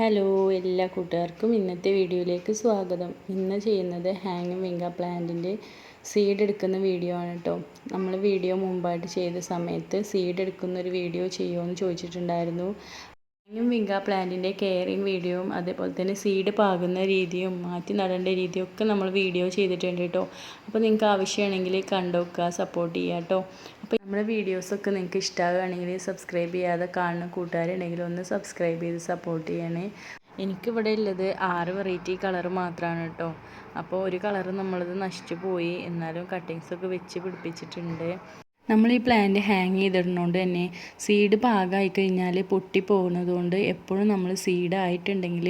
Hello എല്ലാ കൂട്ടുകാർക്കും ഇന്നത്തെ വീഡിയോയിലേക്ക് സ്വാഗതം. ഇന്ന് ചെയ്യുന്നത് ഹാങ് വിങ്ക പ്ലാന്റിന്റെ സീഡ് എടുക്കുന്ന വീഡിയോ ആണ് കേട്ടോ നമ്മൾ വീഡിയോ മുമ്പായിട്ട് ചെയ്ത സമയത്ത് സീഡ് എടുക്കുന്ന ഒരു വീഡിയോ ചെയ്യുമോ എന്ന് ചോദിച്ചിട്ടുണ്ടായിരുന്നു. ഹാങ്ങിങ് വിങ്ക പ്ലാന്റിന്റെ കെയറിങ് വീഡിയോയും അതേപോലെ തന്നെ സീഡ് പാകുന്ന രീതിയും മാറ്റി നടേണ്ട രീതിയും ഒക്കെ നമ്മൾ വീഡിയോ ചെയ്തിട്ടുണ്ട് കേട്ടോ അപ്പോൾ നിങ്ങൾക്ക് ആവശ്യമാണെങ്കിൽ കണ്ടുവെക്കുക സപ്പോർട്ട് ചെയ്യുക കേട്ടോ അപ്പോൾ നമ്മുടെ വീഡിയോസൊക്കെ നിങ്ങൾക്ക് ഇഷ്ടമാകുകയാണെങ്കിൽ സബ്സ്ക്രൈബ് ചെയ്യാതെ കാണുന്ന കൂട്ടുകാരുണ്ടെങ്കിൽ ഒന്ന് സബ്സ്ക്രൈബ് ചെയ്ത് സപ്പോർട്ട് ചെയ്യണേ. എനിക്കിവിടെ ഉള്ളത് ആറ് വെറൈറ്റി കളർ മാത്രമാണ് കേട്ടോ അപ്പോൾ ഒരു കളർ നമ്മളത് നശിച്ചു പോയി. എന്നാലും കട്ടിങ്സൊക്കെ വെച്ച് പിടിപ്പിച്ചിട്ടുണ്ട്. നമ്മൾ ഈ പ്ലാന്റ് ഹാങ് ചെയ്തിടുന്നതുകൊണ്ട് തന്നെ സീഡ് പാകമായി കഴിഞ്ഞാൽ പൊട്ടി പോകുന്നത് കൊണ്ട് എപ്പോഴും നമ്മൾ സീഡ് ആയിട്ടുണ്ടെങ്കിൽ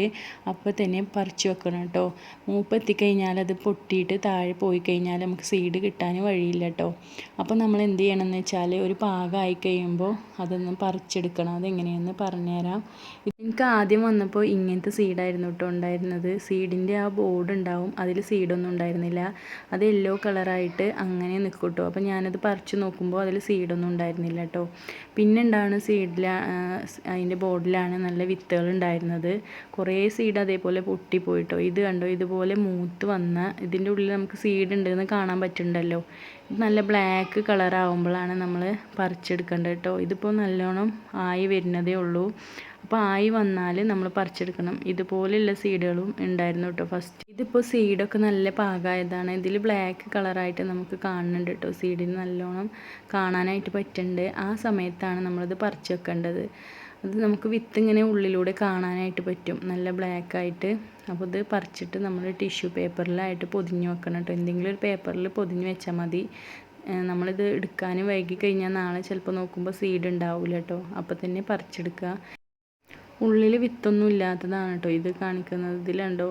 അപ്പോൾ തന്നെ പറിച്ചു വെക്കണം കേട്ടോ മൂപ്പെത്തിക്കഴിഞ്ഞാൽ അത് പൊട്ടിയിട്ട് താഴെ പോയി കഴിഞ്ഞാൽ നമുക്ക് സീഡ് കിട്ടാൻ വഴിയില്ല കേട്ടോ അപ്പോൾ നമ്മൾ എന്ത് ചെയ്യണം എന്ന് വെച്ചാൽ ഒരു പാകമായി കഴിയുമ്പോൾ അതൊന്ന് പറിച്ചെടുക്കണം. അതെങ്ങനെയെന്ന് പറഞ്ഞുതരാം എനിക്ക് ആദ്യം വന്നപ്പോൾ ഇങ്ങനത്തെ സീഡായിരുന്നു കേട്ടോ ഉണ്ടായിരുന്നത്. സീഡിന്റെ ആ ബോർഡ് ഉണ്ടാവും. അതിൽ സീഡൊന്നും ഉണ്ടായിരുന്നില്ല. അത് യെല്ലോ കളറായിട്ട് അങ്ങനെ നിൽക്കും കേട്ടോ അപ്പോൾ ഞാനത് പറിച്ചു നോക്കുമ്പോൾ നോക്കുമ്പോൾ അതിൽ സീഡൊന്നും ഉണ്ടായിരുന്നില്ല കേട്ടോ പിന്നെ ഉണ്ടാണ് സീഡിൽ അതിന്റെ ബോർഡിലാണ് നല്ല വിത്തുകൾ ഉണ്ടായിരുന്നത്. കുറേ സീഡ് അതേപോലെ പൊട്ടിപ്പോയിട്ടോ. ഇത് കണ്ടോ? ഇതുപോലെ മൂത്ത് വന്ന ഇതിന്റെ ഉള്ളിൽ നമുക്ക് സീഡ് ഉണ്ടെന്ന് കാണാൻ പറ്റുന്നുണ്ടല്ലോ. നല്ല ബ്ലാക്ക് കളറാകുമ്പോഴാണ് നമ്മൾ പറിച്ചെടുക്കേണ്ടത് കേട്ടോ ഇതിപ്പോൾ നല്ലോണം ആയി വരുന്നതേ ഉള്ളൂ. അപ്പോൾ ആയി വന്നാൽ നമ്മൾ പറിച്ചെടുക്കണം. ഇതുപോലെയുള്ള സീഡുകളും ഉണ്ടായിരുന്നു കേട്ടോ ഫസ്റ്റ് ഇതിപ്പോൾ സീഡൊക്കെ നല്ല പാകമായതാണ് ഇതിൽ ബ്ലാക്ക് കളറായിട്ട് നമുക്ക് കാണുന്നുണ്ട് കേട്ടോ സീഡിന് നല്ലോണം കാണാനായിട്ട് പറ്റുന്നുണ്ട്. ആ സമയത്താണ് നമ്മളിത് പറിച്ച് വെക്കേണ്ടത്. അത് നമുക്ക് വിത്ത് ഇങ്ങനെ ഉള്ളിലൂടെ കാണാനായിട്ട് പറ്റും. നല്ല ബ്ലാക്ക് ആയിട്ട്. അപ്പോൾ ഇത് പറിച്ചിട്ട് നമ്മൾ ടിഷ്യൂ പേപ്പറിലായിട്ട് പൊതിഞ്ഞ് വെക്കണം കേട്ടോ എന്തെങ്കിലും ഒരു പേപ്പറിൽ പൊതിഞ്ഞ് വെച്ചാൽ മതി. നമ്മളിത് എടുക്കാനും വൈകി കഴിഞ്ഞാൽ നാളെ ചിലപ്പോൾ നോക്കുമ്പോൾ സീഡ് ഉണ്ടാവില്ല കേട്ടോ അപ്പോൾ തന്നെ പറിച്ചെടുക്കുക ഉള്ളിൽ വിത്തൊന്നും ഇല്ലാത്തതാണ് കേട്ടോ ഇത് കാണിക്കുന്നത്. ഇതിലുണ്ടോ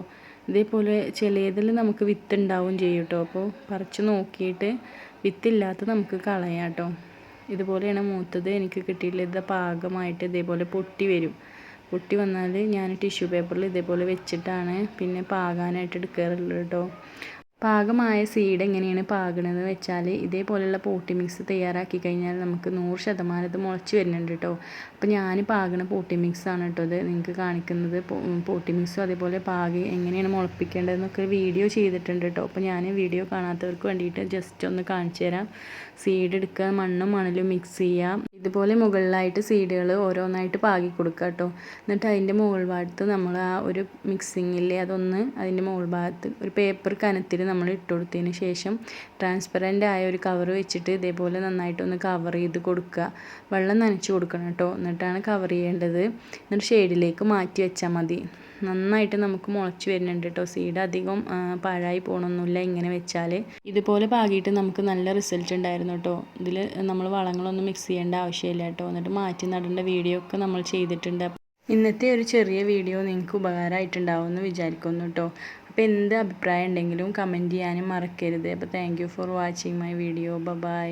ഇതേപോലെ ചിലതിൽ നമുക്ക് വിത്ത് ഉണ്ടാവും ചെയ്യും കേട്ടോ അപ്പോൾ പറിച്ച് നോക്കിയിട്ട് വിത്തില്ലാത്ത നമുക്ക് കളയാം കേട്ടോ ഇതുപോലെയാണ് മൂത്തത്. എനിക്ക് കിട്ടിയില്ല ഇത് പാകമായിട്ട് ഇതേപോലെ പൊട്ടി വരും. പൊട്ടി വന്നാൽ ഞാൻ ടിഷ്യൂ പേപ്പറിൽ ഇതേപോലെ വെച്ചിട്ടാണ് പിന്നെ പാകാനായിട്ട് എടുക്കാറുള്ളത് കേട്ടോ പാകമായ സീഡ് എങ്ങനെയാണ് പാകണതെന്ന് വെച്ചാൽ ഇതേപോലെയുള്ള പോട്ടി മിക്സ് തയ്യാറാക്കി കഴിഞ്ഞാൽ നമുക്ക് നൂറ് ശതമാനം ഇത് മുളച്ച് വരുന്നുണ്ട് കേട്ടോ അപ്പോൾ ഞാൻ പാകണ പോട്ടി മിക്സ് ആണ് കേട്ടോ ഇത് നിങ്ങൾക്ക് കാണിക്കുന്നത്. പോട്ടി മിക്സും അതേപോലെ പാകി എങ്ങനെയാണ് മുളപ്പിക്കേണ്ടതെന്നൊക്കെ വീഡിയോ ചെയ്തിട്ടുണ്ട് കേട്ടോ അപ്പോൾ ഞാൻ വീഡിയോ കാണാത്തവർക്ക് വേണ്ടിയിട്ട് ജസ്റ്റ് ഒന്ന് കാണിച്ചു തരാം സീഡ് എടുക്കുക മണ്ണും മണലും മിക്സ് ചെയ്യുക ഇതുപോലെ മുകളിലായിട്ട് സീഡുകൾ ഓരോന്നായിട്ട് പാകി കൊടുക്കുക കേട്ടോ. എന്നിട്ട് അതിന്റെ മുകൾ ഭാഗത്ത് നമ്മൾ ആ ഒരു മിക്സിങ്ങില്ലേ അതൊന്ന് അതിന്റെ മുകൾ ഭാഗത്ത് ഒരു പേപ്പർ കനത്തിൽ നമ്മൾ ഇട്ട് കൊടുത്തതിന് ശേഷം ട്രാൻസ്പെറന്റ് ആയ ഒരു കവർ വെച്ചിട്ട് ഇതേപോലെ നന്നായിട്ടൊന്ന് കവർ ചെയ്ത് കൊടുക്കുക. വെള്ളം നനച്ച് കൊടുക്കണം കേട്ടോ. എന്നിട്ടാണ് കവർ ചെയ്യേണ്ടത്. എന്നിട്ട് ഷെയ്ഡിലേക്ക് മാറ്റി വെച്ചാൽ മതി. നന്നായിട്ട് നമുക്ക് മുളച്ച് വരുന്നുണ്ട് കേട്ടോ സീഡ് അധികം പാഴായി പോകണമൊന്നുമില്ല ഇങ്ങനെ വെച്ചാൽ ഇതുപോലെ പാകിയിട്ട് നമുക്ക് നല്ല റിസൾട്ട് ഉണ്ടായിരുന്നു കേട്ടോ ഇതിൽ നമ്മൾ വളങ്ങളൊന്നും മിക്സ് ചെയ്യേണ്ട ആവശ്യമില്ല കേട്ടോ എന്നിട്ട് മാറ്റി നടേണ്ട വീഡിയോ ഒക്കെ നമ്മൾ ചെയ്തിട്ടുണ്ട്. ഇന്നത്തെ ഒരു ചെറിയ വീഡിയോ നിങ്ങൾക്ക് ഉപകാരമായിട്ടുണ്ടാവുമെന്ന് വിചാരിക്കുന്നു കേട്ടോ അപ്പോൾ എന്ത് അഭിപ്രായം ഉണ്ടെങ്കിലും കമന്റ് ചെയ്യാനും മറക്കരുത്. അപ്പോൾ thank for watching my video bye